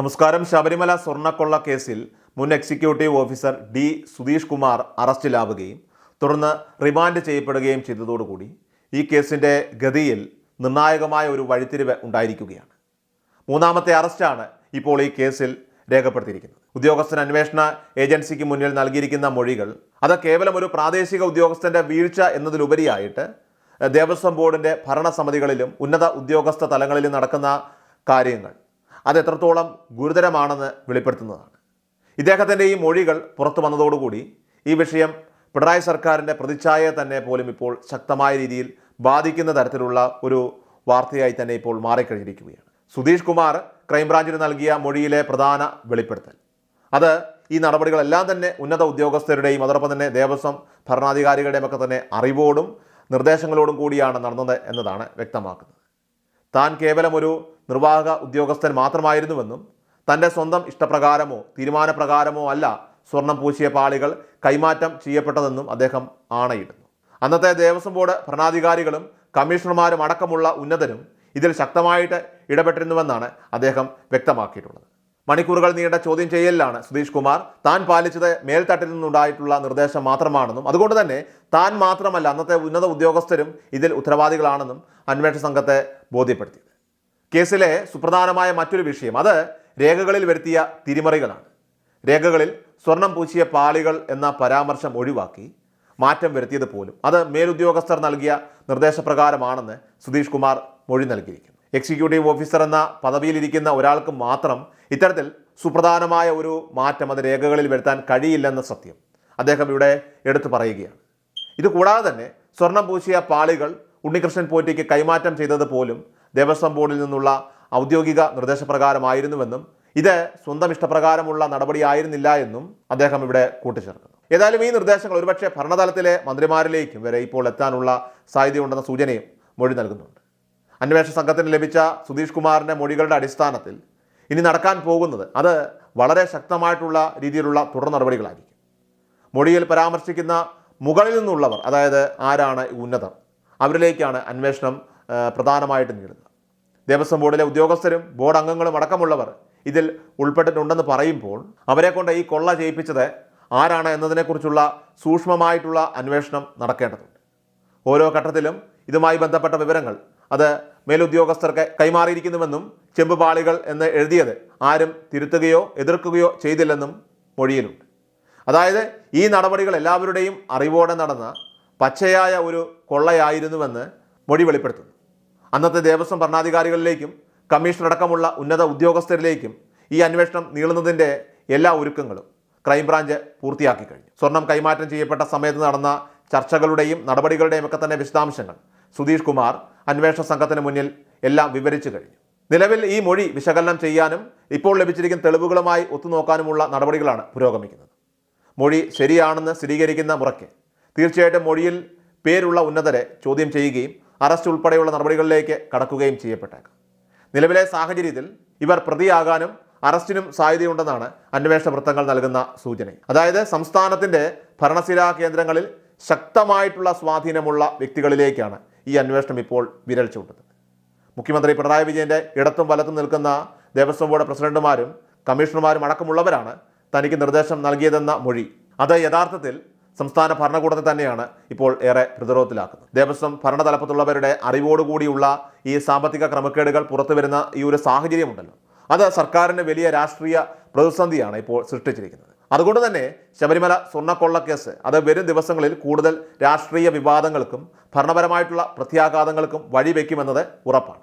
നമസ്കാരം. ശബരിമല സ്വർണക്കൊള്ള കേസിൽ മുൻ executive officer D Sudheesh Kumar അറസ്റ്റിലാവുകയും തുടർന്ന് റിമാൻഡ് ചെയ്യപ്പെടുകയും ചെയ്തതോടുകൂടി ഈ കേസിന്റെ ഗതിയിൽ നിർണായകമായ ഒരു വഴിത്തിരിവ് ഉണ്ടായിരിക്കുകയാണ്. മൂന്നാമത്തെ അറസ്റ്റാണ് ഇപ്പോൾ ഈ കേസിൽ രേഖപ്പെടുത്തിയിരിക്കുന്നത്. ഉദ്യോഗസ്ഥൻ അന്വേഷണ ഏജൻസിക്ക് മുന്നിൽ നൽകിയിരിക്കുന്ന മൊഴികൾ അത് കേവലം ഒരു പ്രാദേശിക ഉദ്യോഗസ്ഥന്റെ വീഴ്ച എന്നതിലുപരിയായിട്ട് ദേവസ്വം ബോർഡിന്റെ ഭരണസമിതികളിലും ഉന്നത ഉദ്യോഗസ്ഥ തലങ്ങളിലും നടക്കുന്ന കാര്യങ്ങൾ അത് എത്രത്തോളം ഗുരുതരമാണെന്ന് വെളിപ്പെടുത്തുന്നതാണ്. ഇദ്ദേഹത്തിന്റെ ഈ മൊഴികൾ പുറത്തു വന്നതോടുകൂടി ഈ വിഷയം പിണറായി സർക്കാരിന്റെ പ്രതിച്ഛായയെ തന്നെ പോലും ഇപ്പോൾ ശക്തമായ രീതിയിൽ ബാധിക്കുന്ന തരത്തിലുള്ള ഒരു വാർത്തയായി തന്നെ ഇപ്പോൾ മാറിക്കഴിഞ്ഞിരിക്കുകയാണ്. സുധീഷ് കുമാർ ക്രൈംബ്രാഞ്ചിന് നൽകിയ മൊഴിയിലെ പ്രധാന വെളിപ്പെടുത്തൽ. അത് ഈ നടപടികളെല്ലാം തന്നെ ഉന്നത ഉദ്യോഗസ്ഥരുടെയും അതോടൊപ്പം തന്നെ ദേവസ്വം ഭരണാധികാരികളുടെയും ഒക്കെ തന്നെ അറിവോടും നിർദ്ദേശങ്ങളോടും കൂടിയാണ് നടന്നത് എന്നതാണ് വ്യക്തമാക്കുന്നത്. താൻ കേവലം ഒരു നിർവാഹക ഉദ്യോഗസ്ഥൻ മാത്രമായിരുന്നുവെന്നും തന്റെ സ്വന്തം ഇഷ്ടപ്രകാരമോ തീരുമാനപ്രകാരമോ അല്ല സ്വർണം പൂശിയ പാളികൾ കൈമാറ്റം ചെയ്യപ്പെട്ടതെന്നും അദ്ദേഹം ആണയിടുന്നു. അന്നത്തെ ദേവസ്വം ബോർഡ് ഭരണാധികാരികളും കമ്മീഷണർമാരും അടക്കമുള്ള ഉന്നതരും ഇതിൽ ശക്തമായിട്ട് ഇടപെട്ടിരുന്നുവെന്നാണ് അദ്ദേഹം വ്യക്തമാക്കിയിട്ടുള്ളത്. മണിക്കൂറുകൾ നീണ്ട ചോദ്യം ചെയ്യലിലാണ് സുധീഷ് കുമാർ. താൻ പാലിച്ചത് മേൽത്തട്ടിൽ നിന്നുണ്ടായിട്ടുള്ള നിർദ്ദേശം മാത്രമാണെന്നും അതുകൊണ്ട് തന്നെ താൻ മാത്രമല്ല അന്നത്തെ ഉന്നത ഉദ്യോഗസ്ഥരും ഇതിൽ ഉത്തരവാദികളാണെന്നും അന്വേഷണ സംഘത്തെ ബോധ്യപ്പെടുത്തിയത്. കേസിലെ സുപ്രധാനമായ മറ്റൊരു വിഷയം അത് രേഖകളിൽ വരുത്തിയ തിരിമറികളാണ്. രേഖകളിൽ സ്വർണം പൂശിയ പാളികൾ എന്ന പരാമർശം ഒഴിവാക്കി മാറ്റം വരുത്തിയത് പോലും. അത് മേലുദ്യോഗസ്ഥർ നൽകിയ നിർദ്ദേശപ്രകാരമാണെന്ന് സുധീഷ് കുമാർ മൊഴി നൽകിയിരിക്കുന്നു. എക്സിക്യൂട്ടീവ് ഓഫീസർ എന്ന പദവിയിലിരിക്കുന്ന ഒരാൾക്ക് മാത്രം ഇത്തരത്തിൽ സുപ്രധാനമായ ഒരു മാറ്റം അത് രേഖകളിൽ വരുത്താൻ കഴിയില്ലെന്ന സത്യം അദ്ദേഹം ഇവിടെ എടുത്തു പറയുകയാണ്. ഇതുകൂടാതെ തന്നെ സ്വർണം പൂശിയ പാളികൾ ഉണ്ണികൃഷ്ണൻ പോറ്റിക്ക് കൈമാറ്റം ചെയ്തത് പോലും ദേവസ്വം ബോർഡിൽ നിന്നുള്ള ഔദ്യോഗിക നിർദ്ദേശപ്രകാരമായിരുന്നുവെന്നും ഇത് സ്വന്തം ഇഷ്ടപ്രകാരമുള്ള നടപടിയായിരുന്നില്ല എന്നും അദ്ദേഹം ഇവിടെ കൂട്ടിച്ചേർക്കുന്നു. ഏതായാലും ഈ നിർദ്ദേശങ്ങൾ ഒരുപക്ഷെ ഭരണതലത്തിലെ മന്ത്രിമാരിലേക്കും വരെ ഇപ്പോൾ എത്താനുള്ള സാധ്യതയുണ്ടെന്ന സൂചനയും മൊഴി നൽകുന്നുണ്ട്. അന്വേഷണ സംഘത്തിന് ലഭിച്ച സുധീഷ് കുമാറിന്റെ മൊഴികളുടെ അടിസ്ഥാനത്തിൽ ഇനി നടക്കാൻ പോകുന്നത് അത് വളരെ ശക്തമായിട്ടുള്ള രീതിയിലുള്ള തുടർ നടപടികളായിരിക്കും. മൊഴിയിൽ പരാമർശിക്കുന്ന മുകളിൽ നിന്നുള്ളവർ അതായത് ആരാണ് ഉന്നതർ അവരിലേക്കാണ് അന്വേഷണം പ്രധാനമായിട്ട് നീളുക ദേവസ്വം ബോർഡിലെ ഉദ്യോഗസ്ഥരും ബോർഡ് അംഗങ്ങളും അടക്കമുള്ളവർ ഇതിൽ ഉൾപ്പെട്ടിട്ടുണ്ടെന്ന് പറയുമ്പോൾ അവരെ കൊണ്ട് ഈ കൊള്ള ചെയ്യിപ്പിച്ചത് ആരാണ് എന്നതിനെക്കുറിച്ചുള്ള സൂക്ഷ്മമായിട്ടുള്ള അന്വേഷണം നടക്കേണ്ടതുണ്ട്. ഓരോ ഘട്ടത്തിലും ഇതുമായി ബന്ധപ്പെട്ട വിവരങ്ങൾ അത് മേലുദ്യോഗസ്ഥർക്ക് കൈമാറിയിരിക്കുന്നുവെന്നും ചെമ്പുപാളികൾ എന്ന് എഴുതിയത് ആരും തിരുത്തുകയോ എതിർക്കുകയോ ചെയ്തില്ലെന്നും മൊഴിയിലുണ്ട്. അതായത് ഈ നടപടികൾ എല്ലാവരുടെയും അറിവോടെ നടന്ന പച്ചയായ ഒരു കൊള്ളയായിരുന്നുവെന്ന് മൊഴി വെളിപ്പെടുത്തുന്നു. അന്നത്തെ ദേവസ്വം ഭരണാധികാരികളിലേക്കും കമ്മീഷണർ അടക്കമുള്ള ഉന്നത ഉദ്യോഗസ്ഥരിലേക്കും ഈ അന്വേഷണം നീളുന്നതിന്റെ എല്ലാ ഒരുക്കങ്ങളും ക്രൈംബ്രാഞ്ച് പൂർത്തിയാക്കി കഴിഞ്ഞു. സ്വർണം കൈമാറ്റം ചെയ്യപ്പെട്ട സമയത്ത് നടന്ന ചർച്ചകളുടെയും നടപടികളുടെയും ഒക്കെ തന്നെ വിശദാംശങ്ങൾ സുധീഷ് കുമാർ അന്വേഷണ സംഘത്തിന് മുന്നിൽ എല്ലാം വിവരിച്ചു കഴിഞ്ഞു. നിലവിൽ ഈ മൊഴി വിശകലനം ചെയ്യാനും ഇപ്പോൾ ലഭിച്ചിരിക്കുന്ന തെളിവുകളുമായി ഒത്തുനോക്കാനുമുള്ള നടപടികളാണ് പുരോഗമിക്കുന്നത്. മൊഴി ശരിയാണെന്ന് സ്ഥിരീകരിക്കുന്ന മുറയ്ക്ക് തീർച്ചയായിട്ടും മൊഴിയിൽ പേരുള്ള ഉന്നതരെ ചോദ്യം ചെയ്യുകയും അറസ്റ്റ് ഉൾപ്പെടെയുള്ള നടപടികളിലേക്ക് കടക്കുകയും ചെയ്യപ്പെട്ടേക്കാം. നിലവിലെ സാഹചര്യത്തിൽ ഇവർ പ്രതിയാകാനും അറസ്റ്റിനും സാധ്യതയുണ്ടെന്നാണ് അന്വേഷണ വൃത്തങ്ങൾ നൽകുന്ന സൂചന. അതായത് സംസ്ഥാനത്തിന്റെ ഭരണസിരാ കേന്ദ്രങ്ങളിൽ ശക്തമായിട്ടുള്ള സ്വാധീനമുള്ള വ്യക്തികളിലേക്കാണ് ഈ അന്വേഷണം ഇപ്പോൾ വിരൽ ചൂണ്ടുന്നത് മുഖ്യമന്ത്രി പിണറായി വിജയന്റെ ഇടത്തും വലത്തും നിൽക്കുന്ന ദേവസ്വം ബോർഡ് പ്രസിഡന്റുമാരും കമ്മീഷണർമാരും അടക്കമുള്ളവരാണ് തനിക്ക് നിർദ്ദേശം നൽകിയതെന്ന മൊഴി. അത് യഥാർത്ഥത്തിൽ സംസ്ഥാന ഭരണകൂടത്തെ തന്നെയാണ് ഇപ്പോൾ ഏറെ പ്രതിരോധത്തിലാക്കുന്നത്. ദേവസ്വം ഭരണതലപ്പത്തുള്ളവരുടെ അറിവോടുകൂടിയുള്ള ഈ സാമ്പത്തിക ക്രമക്കേടുകൾ പുറത്തു വരുന്ന ഈ ഒരു സാഹചര്യമുണ്ടല്ലോ. അത് സർക്കാരിന് വലിയ രാഷ്ട്രീയ പ്രതിസന്ധിയാണ് ഇപ്പോൾ സൃഷ്ടിച്ചിരിക്കുന്നത്. അതുകൊണ്ട് തന്നെ ശബരിമല സ്വർണക്കൊള്ള കേസ് അത് വരും ദിവസങ്ങളിൽ കൂടുതൽ രാഷ്ട്രീയ വിവാദങ്ങൾക്കും ഭരണപരമായിട്ടുള്ള പ്രത്യാഘാതങ്ങൾക്കും വഴിവെക്കുമെന്നത് ഉറപ്പാണ്.